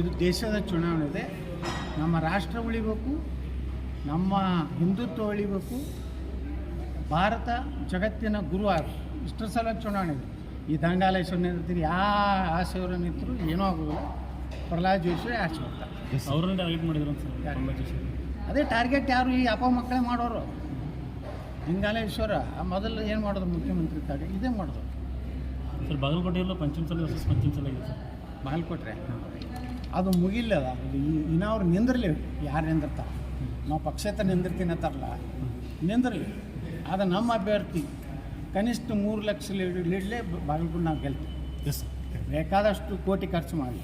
ಇದು ದೇಶದ ಚುನಾವಣೆ ಇದೆ. ನಮ್ಮ ರಾಷ್ಟ್ರ ಉಳಿಬೇಕು ನಮ್ಮ ಹಿಂದುತ್ವ ಉಳಿಬೇಕು ಭಾರತ ಜಗತ್ತಿನ ಗುರು ಆಗಬೇಕು ಇಷ್ಟರ ಸಲ ಚುನಾವಣೆ ಇದೆ. ಈ ದಂಗಾಲೇಶ್ವರ ನಿಂತಿರ್ತೀನಿ ಯಾ ಆಸೆಯವರು ನಿಂತರು ಏನೂ ಆಗೋದಿಲ್ಲ. ಪ್ರಹ್ಲಾದ್ ಜೋಶಿ ಆಚೆ ಅವ್ರನ್ನ ಟಾರ್ಗೆಟ್ ಮಾಡಿದ್ರು ಅದೇ ಟಾರ್ಗೆಟ್ ಯಾರು? ಈ ಅಪ್ಪ ಮಕ್ಕಳೇ ಮಾಡೋರು. ಲಿಂಗಾಲೇಶ್ವರ ಮೊದಲು ಏನು ಮಾಡೋದು ಮುಖ್ಯಮಂತ್ರಿ ತಾಡಿ ಇದೇ ಮಾಡೋದು ಸರ್ ಬಾಗಲಕೋಟೆಯಲ್ಲೂ ಪಂಚಮಸಲ ವರ್ಸಸ್ ಪಂಚಮ ಇದೆ ಸರ್. ಬಾಲ್ಕೊಟ್ರೆ ಅದು ಮುಗಿಲ್ಲ ಅದು ಇನ್ನೂ ಅವ್ರು ನಿಂದಿರಲಿ ಯಾರು ನಿಂದಿರ್ತಾರೆ? ನಾವು ಪಕ್ಷೇತರ ನಿಂದಿರ್ತೀನಿ ಅಂತಾರಲ್ಲ. ನಿಂದಿರಲಿ. ಅದು ನಮ್ಮ ಅಭ್ಯರ್ಥಿ ಕನಿಷ್ಠ ಮೂರು ಲಕ್ಷ ಲೀಡ್ ಲೀಡ್ಲೇ ಬಾಗಲಕೋಟೆ ನಾವು ಗೆಲ್ತೀವಿ. ಎಸ್ ಬೇಕಾದಷ್ಟು ಕೋಟಿ ಖರ್ಚು ಮಾಡಿ.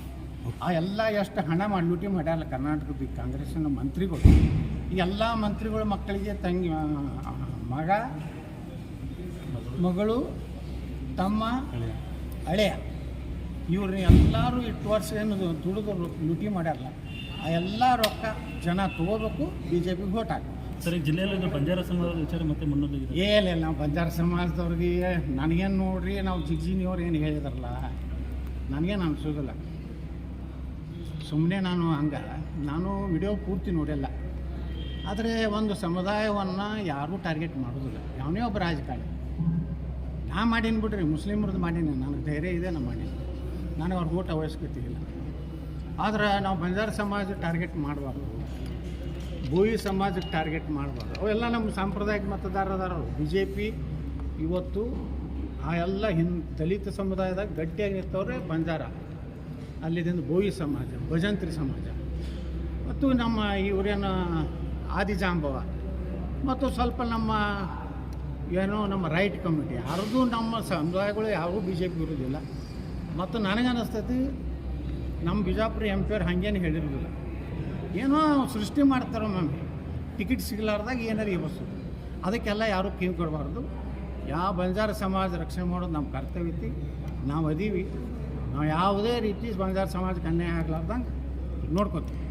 ಆ ಎಲ್ಲ ಎಷ್ಟು ಹಣ ಮಾಡಿ ಲೂಟಿ ಮಾಡ್ಯಾರಲ್ಲ ಕರ್ನಾಟಕದ ಈ ಕಾಂಗ್ರೆಸ್ಸಿನ ಮಂತ್ರಿಗಳು. ಈ ಎಲ್ಲ ಮಂತ್ರಿಗಳು ಮಕ್ಕಳಿಗೆ ತಂಗಿ ಮಗ ಮಗಳು ತಮ್ಮ ಹಳೆಯ. ಇವ್ರನ್ನ ಎಲ್ಲರೂ ಇಟ್ಟು ವರ್ಷ ಏನು ದುಡಿದು ಲೂಟಿ ಮಾಡ್ಯಾರಲ್ಲ ಆ ಎಲ್ಲ ರೊಕ್ಕ ಜನ ತಗೋಬೇಕು ಬಿ ಜೆ ಪಿಗೆ ಓಟ್ ಹಾಕಿ ಸರ್ ಜಿಲ್ಲೆಯಲ್ಲಿ ಬಂಜಾರ ಸಮಾಜದ ವಿಚಾರ ಮತ್ತೆ ಮುನ್ನೋದು ಏನಿಲ್ಲ ನಾವು ಬಂಜಾರ ಸಮಾಜದವ್ರಿಗೆ ನನಗೇನು ನೋಡ್ರಿ ನಾವು ಜಿಗ್ಜಿನಿಯವ್ರು ಏನು ಹೇಳಿದಾರಲ್ಲ ನನಗೇನು ಅನಿಸೋದಿಲ್ಲ. ಸುಮ್ಮನೆ ನಾನು ಹಂಗೆ ನಾನು ವಿಡಿಯೋ ಪೂರ್ತಿ ನೋಡಿಲ್ಲ. ಆದರೆ ಒಂದು ಸಮುದಾಯವನ್ನು ಯಾರೂ ಟಾರ್ಗೆಟ್ ಮಾಡೋದಿಲ್ಲ. ಯಾವನೇ ಒಬ್ಬ ರಾಜಕಾರಣಿ. ನಾ ಮಾಡೀನಿ ಬಿಡ್ರಿ ಮುಸ್ಲಿಮ್ರದ್ದು ಮಾಡೀನಿ ನನಗೆ ಧೈರ್ಯ ಇದೆ ನಾನು ಮಾಡೀನಿ. ನನಗೆ ಅವ್ರ ಊಟ ಅವಶ್ಯಕತೆ ಇಲ್ಲ ಆದರೆ ನಾವು ಬಂಜಾರ ಸಮಾಜ ಟಾರ್ಗೆಟ್ ಮಾಡಬಾರ್ದು. ಭೂಯಿ ಸಮಾಜಕ್ಕೆ ಟಾರ್ಗೆಟ್ ಮಾಡಬಾರ್ದು. ಅವೆಲ್ಲ ನಮ್ಮ ಸಾಂಪ್ರದಾಯಿಕ ಮತದಾರದಾರರು ಬಿ ಜೆ ಪಿ ಇವತ್ತು ಆ ಎಲ್ಲ ಹಿನ್ ದಲಿತ ಸಮುದಾಯದಾಗ ಗಟ್ಟಿಯಾಗಿ ನಿಂತವ್ರೆ ಬಂಜಾರ. ಅಲ್ಲಿದಿಂದ ಬೋಯಿ ಸಮಾಜ, ಭಜಂತ್ರಿ ಸಮಾಜ. ಮತ್ತು ನಮ್ಮ ಇವರೇನು ಆದಿಜಾಂಬವ. ಮತ್ತು ಸ್ವಲ್ಪ ನಮ್ಮ ಏನೋ ನಮ್ಮ ರೈಟ್ ಕಮಿಟಿ ಯಾರ್ದು ನಮ್ಮ ಸಮುದಾಯಗಳು ಯಾರಿಗೂ ಬಿ ಜೆ ಪಿ ಇರೋದಿಲ್ಲ. ಮತ್ತು ನನಗೆ ಅನ್ನಿಸ್ತೈತಿ ನಮ್ಮ ಬಿಜಾಪುರ ಎಂ ಪಿ ಅವ್ರು ಹಾಗೇನು ಹೇಳಿರೋದಿಲ್ಲ. ಏನೋ ಸೃಷ್ಟಿ ಮಾಡ್ತಾರೋ ಮ್ಯಾಮ್, ಟಿಕೆಟ್ ಸಿಗಲಾರ್ದಾಗ ಏನಾರು ಈ ಅದಕ್ಕೆಲ್ಲ ಯಾರೂ ಕಿವಿ ಕೊಡಬಾರ್ದು. ಯಾವ ಬಂಜಾರ ಸಮಾಜ ರಕ್ಷಣೆ ಮಾಡೋದು ನಮ್ಮ ಕರ್ತವ್ಯ ಐತಿ. ನಾವು ಅದೀವಿ. ನಾವು ಯಾವುದೇ ರೀತಿ ಬಂಜಾರ ಸಮಾಜಕ್ಕೆ ಅನ್ಯಾಯ ಆಗ್ಲಾರ್ದಂಗೆ ನೋಡ್ಕೋತೀವಿ.